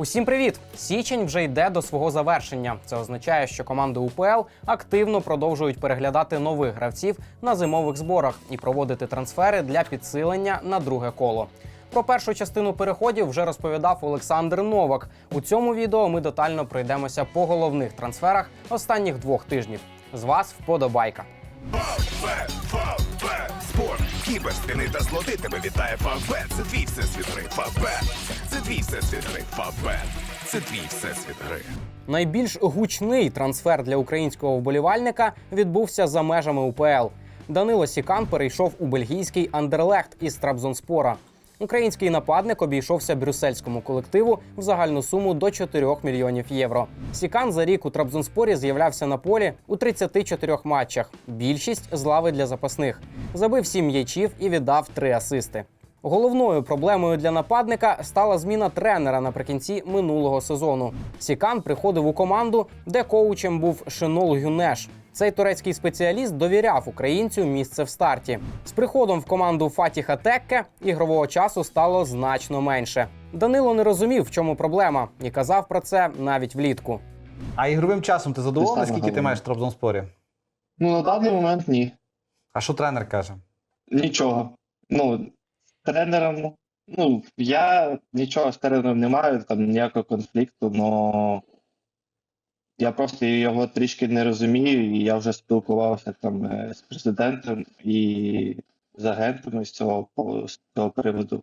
Усім привіт! Січень вже йде до свого завершення. Це означає, що команди УПЛ активно продовжують переглядати нових гравців на зимових зборах і проводити трансфери для підсилення на друге коло. Про першу частину переходів вже розповідав Олександр Новак. У цьому відео ми детально пройдемося по головних трансферах останніх двох тижнів. З вас вподобайка. Фавбет, спорт, кібер, стіни та злоти тебе вітає Фавбет. Це твій всесвіт гри. Фавбет. Це твій всесвіт гри. Фавбет. Це твій всесвіт гри. Найбільш гучний трансфер для українського вболівальника відбувся за межами УПЛ. Данило Сікан перейшов у бельгійський Андерлехт із Трабзонспора. Український нападник обійшовся брюссельському колективу в загальну суму до 4 мільйонів євро. Сікан за рік у Трабзонспорі з'являвся на полі у 34 матчах. Більшість з лави для запасних. Забив 7 м'ячів і віддав 3 асисти. Головною проблемою для нападника стала зміна тренера наприкінці минулого сезону. Сікан приходив у команду, де коучем був Шинол Гюнеш. Цей турецький спеціаліст довіряв українцю місце в старті. З приходом в команду Фатіха Текке ігрового часу стало значно менше. Данило не розумів, в чому проблема, і казав про це навіть влітку. А ігровим часом ти задоволений, скільки ти маєш в Трабзонспорі? Ну, на даний момент ні. А що тренер каже? Нічого. Ну, з тренером, ну, я нічого з тренером не маю, там ніякого конфлікту, але я просто його трішки не розумію, і я вже спілкувався там е, з президентом і з агентами з цього, з цього приводу.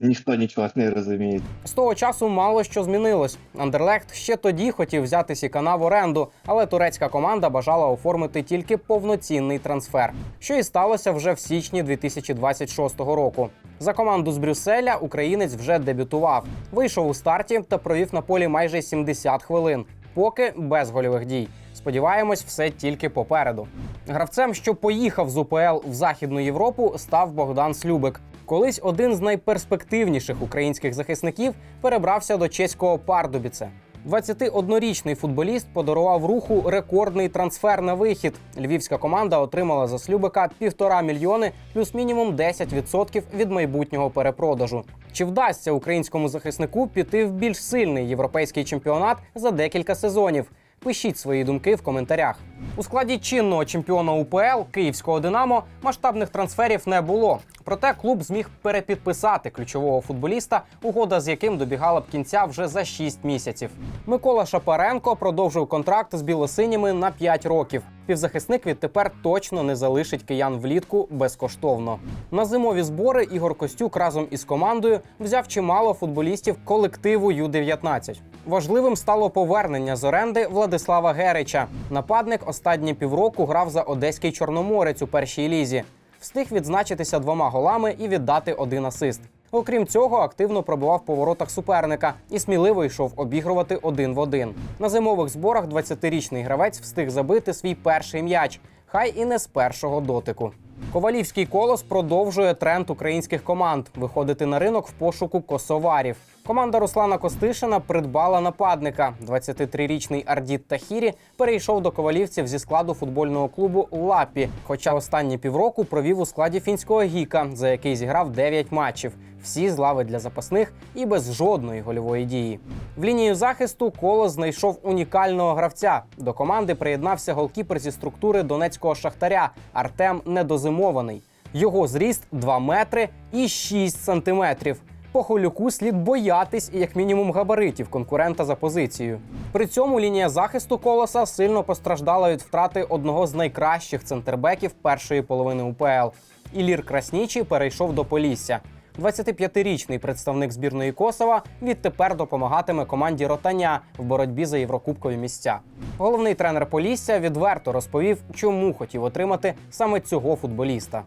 Ніхто нічого не розуміє. З того часу мало що змінилось. Андерлехт ще тоді хотів взяти Сікана в оренду, але турецька команда бажала оформити тільки повноцінний трансфер, що і сталося вже в січні 2026 року. За команду з Брюсселя українець вже дебютував. Вийшов у старті та провів на полі майже 70 хвилин, поки без гольових дій. Сподіваємось, все тільки попереду. Гравцем, що поїхав з УПЛ в Західну Європу, став Богдан Слюбик. Колись один з найперспективніших українських захисників перебрався до чеського Пардубіце. 21-річний футболіст подарував руху рекордний трансфер на вихід. Львівська команда отримала за Слюбика півтора мільйони плюс мінімум 10% від майбутнього перепродажу. Чи вдасться українському захиснику піти в більш сильний європейський чемпіонат за декілька сезонів? Пишіть свої думки в коментарях. У складі чинного чемпіона УПЛ Київського Динамо масштабних трансферів не було. Проте клуб зміг перепідписати ключового футболіста, угода з яким добігала б кінця вже за 6 місяців. Микола Шапаренко продовжив контракт з білосиніми на 5 років. Півзахисник відтепер точно не залишить киян влітку безкоштовно. На зимові збори Ігор Костюк разом із командою взяв чимало футболістів колективу Ю-19. Важливим стало повернення з оренди Владислава Герича. Нападник останні півроку грав за одеський чорноморець у першій лізі. Встиг відзначитися двома голами і віддати один асист. Окрім цього, активно пробував по воротах суперника і сміливо йшов обігрувати один в один. На зимових зборах 20-річний гравець встиг забити свій перший м'яч, хай і не з першого дотику. Ковалівський колос продовжує тренд українських команд виходити на ринок в пошуку косоварів. Команда Руслана Костишина придбала нападника. 23-річний Ардіт Тахірі перейшов до ковалівців зі складу футбольного клубу Лапі. Хоча останні півроку провів у складі фінського гіка, за який зіграв 9 матчів. Всі з лави для запасних і без жодної гольової дії. В лінію захисту коло знайшов унікального гравця. До команди приєднався голкіпер зі структури донецького шахтаря Артем Недозимований. Його зріст 2 метри і 6 сантиметрів. По холюку слід боятись як мінімум габаритів конкурента за позицією. При цьому лінія захисту колоса сильно постраждала від втрати одного з найкращих центрбеків першої половини УПЛ. Ілір Краснічий перейшов до Полісся. 25-річний представник збірної Косова відтепер допомагатиме команді Ротаня в боротьбі за єврокубкові місця. Головний тренер Полісся відверто розповів, чому хотів отримати саме цього футболіста.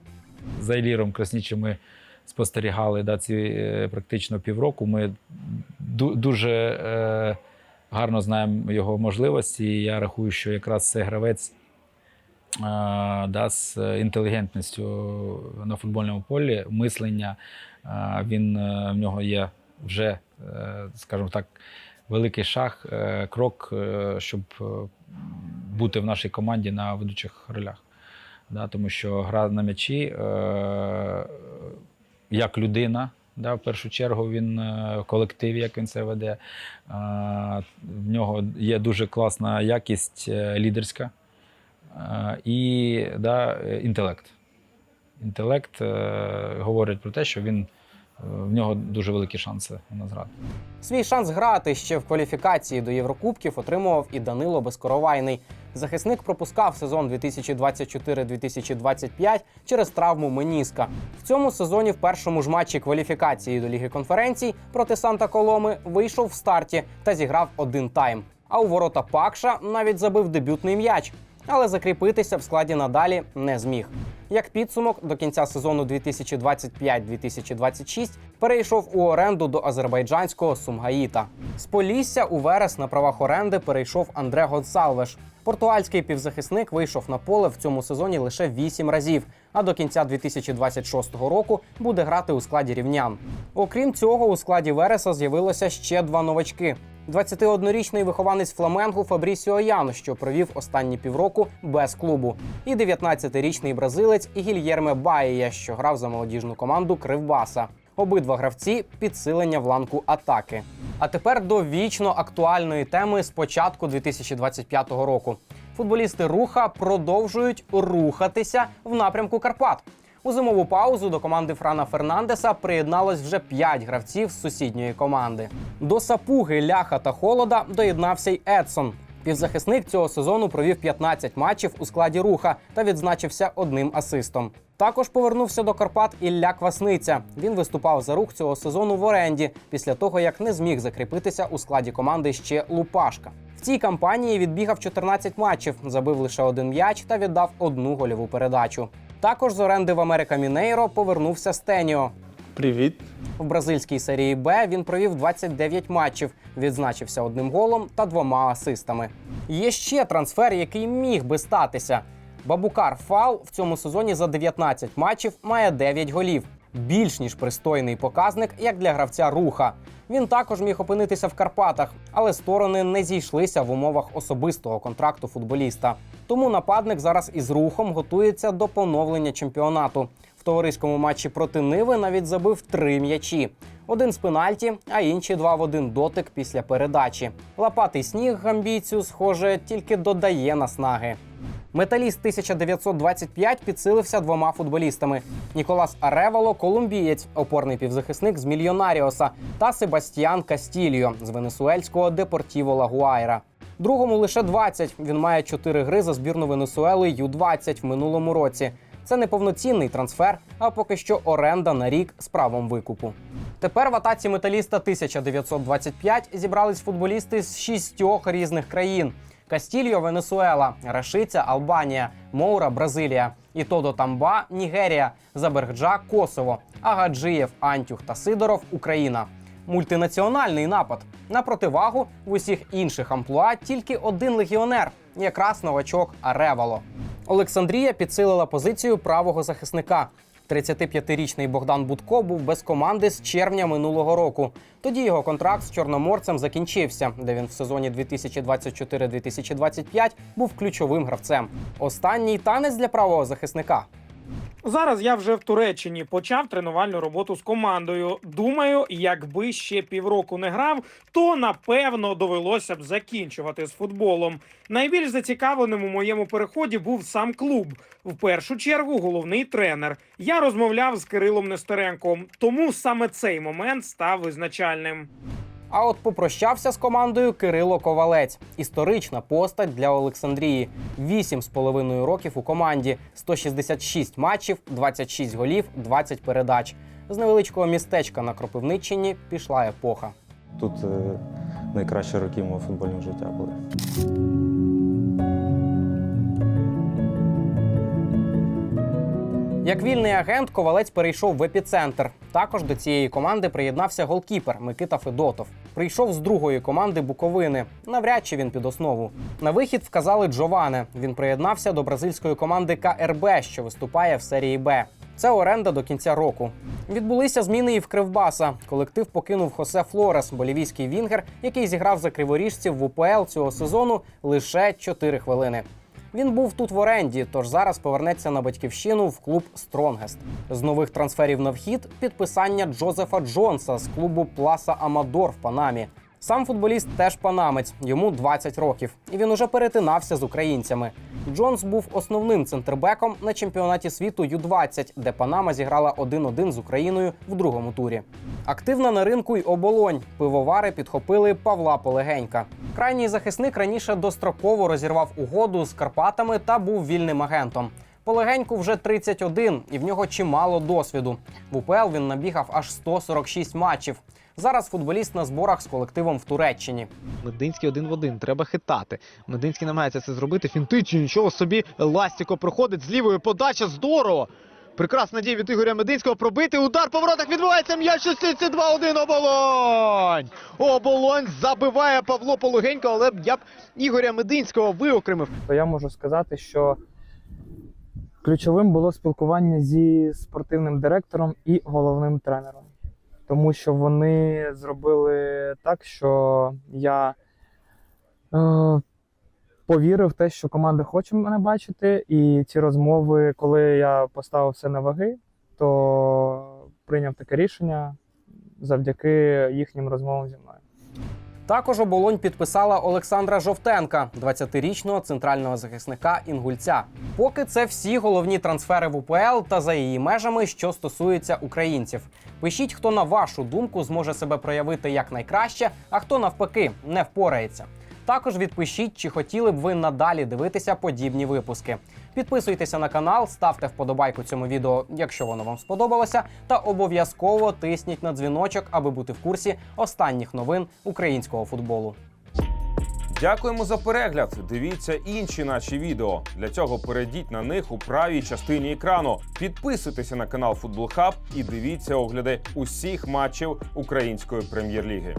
за Еліром Краснічим ми спостерігали да, ці е, практично півроку. Ми дуже е, гарно знаємо його можливості. Я рахую, що якраз це гравець е, да, з інтелігентністю на футбольному полі, мислення. Він, е, в нього є вже, е, скажімо так, великий шаг, е, крок, щоб бути в нашій команді на ведучих ролях. Да, тому що гра на м'ячі як людина, Да, в першу чергу він колектив, як він це веде. В нього є дуже класна якість лідерська і да, інтелект. Інтелект е, говорить про те, що він, е, в нього дуже великі шанси на зраду. Свій шанс грати ще в кваліфікації до Єврокубків отримував і Данило Безкоровайний. Захисник пропускав сезон 2024-2025 через травму меніска. В цьому сезоні в першому ж матчі кваліфікації до Ліги конференцій проти Санта Коломи вийшов в старті та зіграв один тайм. А у ворота Пакша навіть забив дебютний м'яч, але закріпитися в складі надалі не зміг. Як підсумок, до кінця сезону 2025-2026 перейшов у оренду до азербайджанського Сумгаїта. З Полісся у верес на правах оренди перейшов Андре Гонсалвеш. Португальський півзахисник вийшов на поле в цьому сезоні лише 8 разів, а до кінця 2026 року буде грати у складі рівнян. Окрім цього, у складі Вереса з'явилося ще два новачки. 21-річний вихованець Фламенгу Фабрісіо Ян, що провів останні півроку без клубу, і 19-річний бразилець Гільєрме Баєя, що грав за молодіжну команду Кривбаса. Обидва гравці підсилення в ланку атаки. А тепер до вічно актуальної теми з початку 2025 року. Футболісти руха продовжують рухатися в напрямку Карпат. У зимову паузу до команди Франа Фернандеса приєдналось вже 5 гравців з сусідньої команди. До сапуги, ляха та холода доєднався й Едсон. Півзахисник цього сезону провів 15 матчів у складі руха та відзначився одним асистом. Також повернувся до Карпат Ілля Квасниця. Він виступав за рух цього сезону в оренді після того, як не зміг закріпитися у складі команди ще Лупашка. В цій кампанії відбігав 14 матчів, забив лише один м'яч та віддав одну гольову передачу. Також з оренди в Америка Мінейро повернувся Стеніо. Привіт. В бразильській серії Б він провів 29 матчів, відзначився одним голом та двома асистами. Є ще трансфер, який міг би статися. Бабукар Фал в цьому сезоні за 19 матчів має 9 голів. Більш ніж пристойний показник, як для гравця руха. Він також міг опинитися в Карпатах, але сторони не зійшлися в умовах особистого контракту футболіста. Тому нападник зараз із рухом готується до поновлення чемпіонату. Товариському матчі проти Ниви навіть забив три м'ячі: один з пенальті, а інші два в один дотик після передачі. Лопатий сніг гамбійцю, схоже, тільки додає наснаги. Металіст 1925 підсилився двома футболістами: Ніколас Аревало, колумбієць, опорний півзахисник з Мільйонаріоса, та Себастьян Кастільо з венесуельського Депортіво Лагуайра. Другому лише 20. Він має 4 гри за збірну Венесуели Ю-20 в минулому році. Це не повноцінний трансфер, а поки що оренда на рік з правом викупу. Тепер в атаці металіста 1925 зібрались футболісти з шістьох різних країн: Кастільо, Венесуела, Рашиця, Албанія, Моура, Бразилія, Ітодо Тамба, Нігерія, Забергджа, Косово, Агаджиєв, Антюх та Сидоров, Україна. Мультинаціональний напад. На противагу в усіх інших амплуа тільки один легіонер, якраз новачок Аревало. Олександрія підсилила позицію правого захисника. 35-річний Богдан Будко був без команди з червня минулого року. Тоді його контракт з чорноморцем закінчився, де він в сезоні 2024-2025 був ключовим гравцем. Останній танець для правого захисника. Зараз я вже в Туреччині почав тренувальну роботу з командою. Думаю, якби ще півроку не грав, то напевно довелося б закінчувати з футболом. Найбільш зацікавленим у моєму переході був сам клуб. В першу чергу головний тренер. Я розмовляв з Кирилом Нестеренком, тому саме цей момент став визначальним. А от попрощався з командою Кирило Ковалець. Історична постать для Олександрії. Вісім з половиною років у команді, 166 матчів, 26 голів, 20 передач. З невеличкого містечка на Кропивниччині пішла епоха. Тут е, найкращі роки мого футбольного життя були. Як вільний агент, ковалець перейшов в епіцентр. Також до цієї команди приєднався голкіпер Микита Федотов. Прийшов з другої команди Буковини. Навряд чи він під основу. На вихід вказали Джоване. Він приєднався до бразильської команди КРБ, що виступає в серії Б. Це оренда до кінця року. Відбулися зміни і в Кривбаса. Колектив покинув Хосе Флорес, болівійський вінгер, який зіграв за криворіжців в УПЛ цього сезону лише 4 хвилини. Він був тут в оренді, тож зараз повернеться на батьківщину в клуб Стронгест. З нових трансферів на вхід підписання Джозефа Джонса з клубу Пласа Амадор в Панамі. Сам футболіст теж панамець, йому 20 років, і він уже перетинався з українцями. Джонс був основним центрбеком на чемпіонаті світу Ю-20, де Панама зіграла 1-1 з Україною в другому турі. Активна на ринку й оболонь. Пивовари підхопили Павла Полегенька. Крайній захисник раніше достроково розірвав угоду з Карпатами та був вільним агентом. Полегеньку вже 31, і в нього чимало досвіду. В УПЛ він набігав аж 146 матчів. Зараз футболіст на зборах з колективом в Туреччині. Мединський один в один, треба хитати. Мединський намагається це зробити. Фінтичі, нічого собі. Ластіко проходить з лівої подача. Здорово! Прекрасна дія від Ігоря Мединського пробити. Удар по воротах відбувається. М'яч у сітці 2-1. Оболонь! Оболонь забиває Павло Пологенько, але я б Ігоря Мединського виокремив. то я можу сказати, що ключовим було спілкування зі спортивним директором і головним тренером. Тому що вони зробили так, що я е, повірив в те, що команда хоче мене бачити. І ці розмови, коли я поставив все на ваги, то прийняв таке рішення завдяки їхнім розмовам зі мною. Також оболонь підписала Олександра Жовтенка, 20-річного центрального захисника інгульця. Поки це всі головні трансфери в УПЛ та за її межами, що стосується українців. Пишіть, хто на вашу думку зможе себе проявити як найкраще, а хто навпаки не впорається. Також відпишіть, чи хотіли б ви надалі дивитися подібні випуски. Підписуйтеся на канал, ставте вподобайку цьому відео, якщо воно вам сподобалося, та обов'язково тисніть на дзвіночок, аби бути в курсі останніх новин українського футболу. Дякуємо за перегляд. Дивіться інші наші відео. Для цього перейдіть на них у правій частині екрану. Підписуйтеся на канал Футбол Хаб і дивіться огляди усіх матчів української прем'єр-ліги.